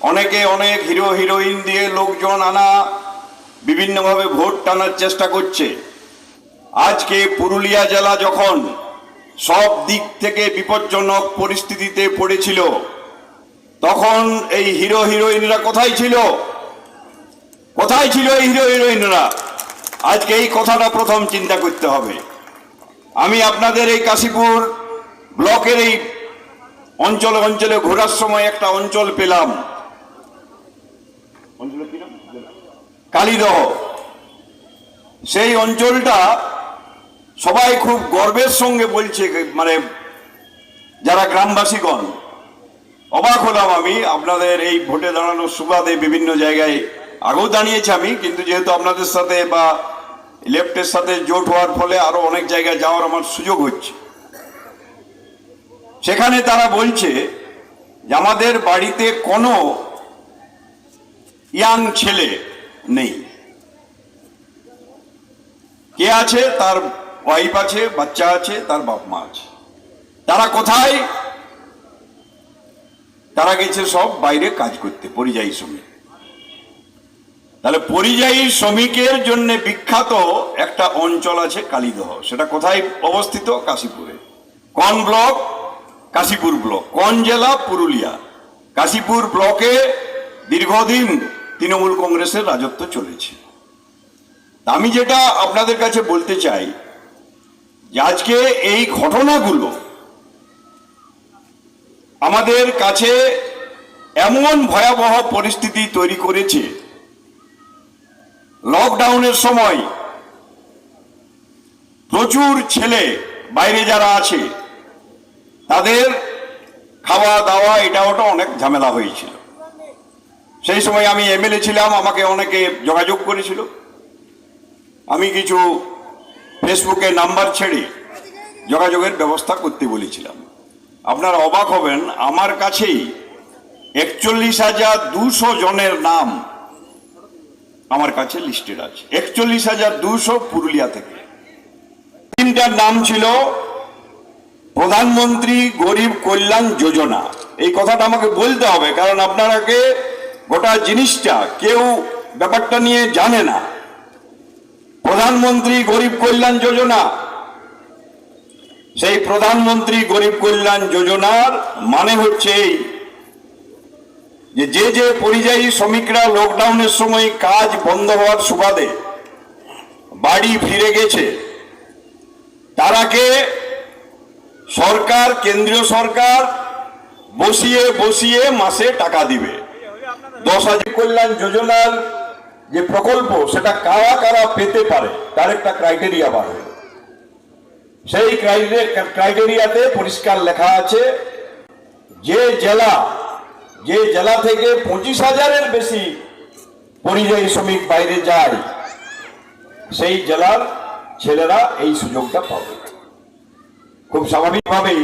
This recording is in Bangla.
অনেকে অনেক হিরো, হিরোইন দিয়ে লোকজন আনা, বিভিন্নভাবে ভোট টানার চেষ্টা করছে। আজকে পুরুলিয়া জেলা যখন সব দিক থেকে বিপজ্জনক পরিস্থিতিতে পড়েছিল, তখন এই হিরো, হিরোইনরা কোথায় ছিল? কোথায় ছিল এই হিরো, হিরোইনরা? আজকে এই কথাটা প্রথম চিন্তা করতে হবে। আমি আপনাদের এই কাশীপুর ব্লকের এই অঞ্চলে অঞ্চলে ঘোরার সময় একটা অঞ্চল পেলাম? কালীদহ। সেই অঞ্চলটা সবাই খুব গর্বের সঙ্গে বলছে মানে যারা গ্রামবাসীগণ, অবাক হলাম আমি। আপনাদের এই ভোটে দাঁড়ানোর সুবাদে বিভিন্ন জায়গায় আগেও দাঁড়িয়েছি আমি, কিন্তু যেহেতু আপনাদের সাথে বা লেফটের সাথে জোট হওয়ার ফলে আরও অনেক জায়গায় যাওয়ার আমার সুযোগ হচ্ছে। সেখানে তারা বলছে যে, আমাদের বাড়িতে কোনো ইয়াং ছেলে নেই। কে আছে? তার ওয়াইফ আছে, বাচ্চা আছে, তার বাপ মা আছে। তারা কোথায়? তারা গেছে সব বাইরে কাজ করতে, পরিযায়ী শ্রমিক। তাহলে পরিযায়ী শ্রমিকের জন্য বিখ্যাত একটা অঞ্চল আছে কালীদহ। সেটা কোথায় অবস্থিত? কাশীপুরে। কোন ব্লক? কাশীপুর ব্লক। কোন জেলা? পুরুলিয়া। কাশীপুর ব্লকে দীর্ঘদিন তৃণমূল কংগ্রেসের রাজত্ব চলেছে। আমি যেটা আপনাদের কাছে বলতে চাই, যে আজকে এই ঘটনাগুলো আমাদের কাছে এমন ভয়াবহ পরিস্থিতি তৈরি করেছে। লকডাউনের সময় প্রচুর ছেলে বাইরে যারা আছে, তাদের খাওয়া দাওয়া এটা ওটা অনেক ঝামেলা হয়েছিল। সেই সময় আমি এমএলএ ছিলাম, আমাকে অনেকে যোগাযোগ করেছিল। আমি কিছু ফেসবুকে নাম্বার ছেড়ে যোগাযোগের ব্যবস্থা করতে বলেছিলাম। আপনারা অবাক হবেন, আমার কাছেই একচল্লিশ হাজার দুশো জনের নাম আমার কাছে লিস্টেড আছে। একচল্লিশ হাজার দুশো পুরুলিয়া থেকে। তিনটার নাম ছিল প্রধানমন্ত্রী গরিব কল্যাণ যোজনা। এই কথাটা আমাকে বলতে হবে, কারণ আপনারাকে গোটা জিনিসটা কেউ ব্যাপারটা নিয়ে জানে না। প্রধানমন্ত্রী গরিব কল্যাণ যোজনা। সেই প্রধানমন্ত্রী গরিব কল্যাণ যোজনার মানে হচ্ছে এই যে যে যে পরিযায়ী শ্রমিকরা লকডাউনের সময় কাজ বন্ধ হওয়ার সুবাদে বাড়ি ফিরে গেছে, তারাকে সরকার, কেন্দ্রীয় সরকার বসিয়ে বসিয়ে মাসে টাকা দিবে। দশ কল্যাণ যোজনার যে প্রকল্প, সেটা কারা কারা পেতে পারে, তার একটা ক্রাইটেরিয়া বার সেই ক্রাইটেরিয়াতে পরিষ্কার লেখা আছে, যে জেলা যে জেলা থেকে পঁচিশ হাজারের বেশি পরিযায়ী শ্রমিক বাইরে যায়, সেই জেলার ছেলেরা এই সুযোগটা পাবে। খুব স্বাভাবিকভাবেই